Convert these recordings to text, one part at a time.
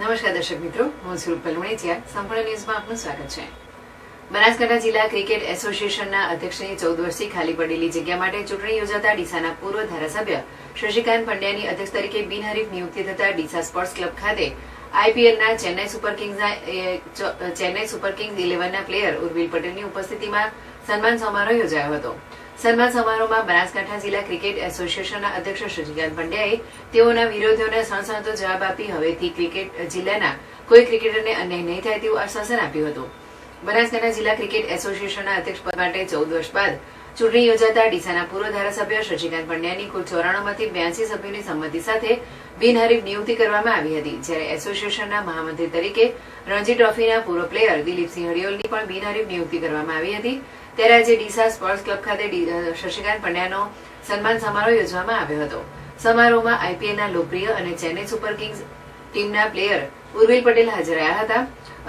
નમસ્કાર દર્શક મિત્રો, હું સ્વરૂપ પલમણીચિયા સંપૂર્ણ ન્યૂઝમાં આપનું સ્વાગત છે. બનાસકાંઠા જિલ્લા ક્રિકેટ એસોસિએશનના અધ્યક્ષની ચૌદ વર્ષથી ખાલી પડેલી જગ્યા માટે ચૂંટણી યોજાતા ડીસાના પૂર્વ ધારાસભ્ય શશિકાંત પંડ્યાની અધ્યક્ષ તરીકે બિનહરીફ નિયુક્તિ થતા ડીસા સ્પોર્ટ્સ ક્લબ ખાતે આઈપીએલના ચેન્નાઈ સુપર કિંગ્સના ચેન્નાઈ સુપર કિંગ્સ ઇલેવનના પ્લેયર ઉર્વિલ પટેલની ઉપસ્થિતિમાં સન્માન સમારોહ યોજાયો હતો. સન્માન સમારોહમાં બનાસકાંઠા જિલ્લા ક્રિકેટ એસોસિએશનના અધ્યક્ષ શશિકાંત પંડ્યાએ તેઓના વિરોધીઓને સણસણતો જવાબ આપી હવેથી ક્રિકેટ જિલ્લાના કોઈ ક્રિકેટરને અન્યાય નહીં થાય તેવું આશ્વાસન આપ્યું હતું. બનાસકાંઠા જિલ્લા ક્રિકેટ એસોસિએશનના અધ્યક્ષ પદ માટે ચૌદ વર્ષ બાદ ચૂંટણી યોજાતા ડીસાના પૂર્વ ધારાસભ્ય શશિકાંત પંડ્યાની કુલ ચોરાણુંમાંથી બ્યાસી સભ્યોની સંમતિ સાથે બિનહરીફ નિયુક્તિ કરવામાં આવી હતી, જ્યારે એસોસિએશનના મહામંત્રી તરીકે રણજી ટ્રોફીના પૂર્વ પ્લેયર દિલીપસિંહ હરિયોલની પણ બિનહરીફ નિયુક્તિ કરવામાં આવી હતી. ત્યારે આજે ડીસા સ્પોર્ટ્સ ક્લબ ખાતે શશિકાંત પંડ્યાનો સન્માન સમારોહ યોજવામાં આવ્યો હતો. સમારોહમાં આઈપીએલના લોકપ્રિય અને ચેન્નઈ સુપર કિંગ્સ ટીમના પ્લેયર ઉર્વિલ પટેલ હાજર રહ્યા હતા.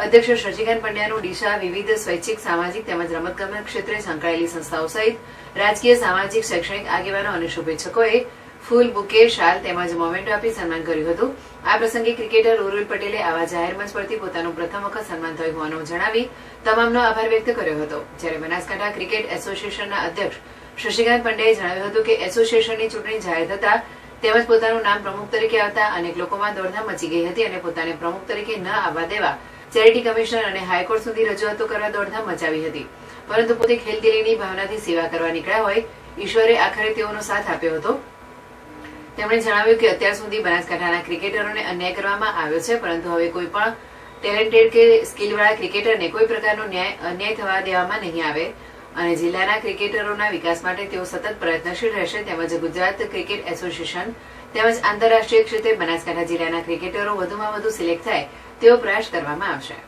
અધ્યક્ષ શશિકાંત પંડ્યાનું ડીશા વિવિધ સ્વૈચ્છિક, સામાજિક તેમજ રમતગમત ક્ષેત્રે સંકળાયેલી સંસ્થાઓ સહિત રાજકીય, સામાજિક, શૈક્ષણિક આગેવાનો અને શુભેચ્છકોએ ફૂલ બુકે, શાલ તેમજ મોમેન્ટો આપી સન્માન કર્યું હતું. આ પ્રસંગે ક્રિકેટર ઉર્વિલ પટેલે આવા જાહેર મંચ પરથી પોતાનું પ્રથમ વખત સન્માન થયું હોવાનું જણાવી તમામનો આભાર વ્યક્ત કર્યો હતો. જ્યારે બનાસકાંઠા ક્રિકેટ એસોસિએશનના અધ્યક્ષ શશિકાંત પંડ્યાએ જણાવ્યું હતું કે એસોસિએશનની ચૂંટણી જાહેર થતા તેમજ પોતાનું પ્રમુખ તરીકે આવતા અનેક લોકોમાં દોડધામ મચી ગઈ હતી અને પોતાને પ્રમુખ તરીકે ન આવવા દેવા ચેરિટી કમિશનર અને હાઈકોર્ટ સુધી રજૂઆતો કરવા દોડધામ મચાવી હતી. પરંતુ પોતે ખેલદિલીની ભાવનાથી સેવા કરવા નીકળ્યા હોય, ઈશ્વરે આખરે તેઓનો સાથ આપ્યો હતો. તેમણે જણાવ્યું કે અત્યાર સુધી બનાસકાંઠાના ક્રિકેટરોને અન્યાય કરવામાં આવ્યો છે, પરંતુ હવે કોઈ પણ ટેલેન્ટેડ કે સ્કિલવાળા ક્રિકેટરને કોઈ પ્રકારનો ન્યાય, અન્યાય થવા દેવામાં નહીં આવે. અને જિલ્લાના ક્રિકેટરોના વિકાસ માટે તેઓ સતત પ્રયત્નશીલ રહેશે તેમજ ગુજરાત ક્રિકેટ એસોસિએશન તેમજ આંતરરાષ્ટ્રીય ક્ષેત્રે બનાસકાંઠા જિલ્લાના ક્રિકેટરો વધુમાં વધુ સિલેક્ટ થાય તેવો પ્રયાસ કરવામાં આવશે.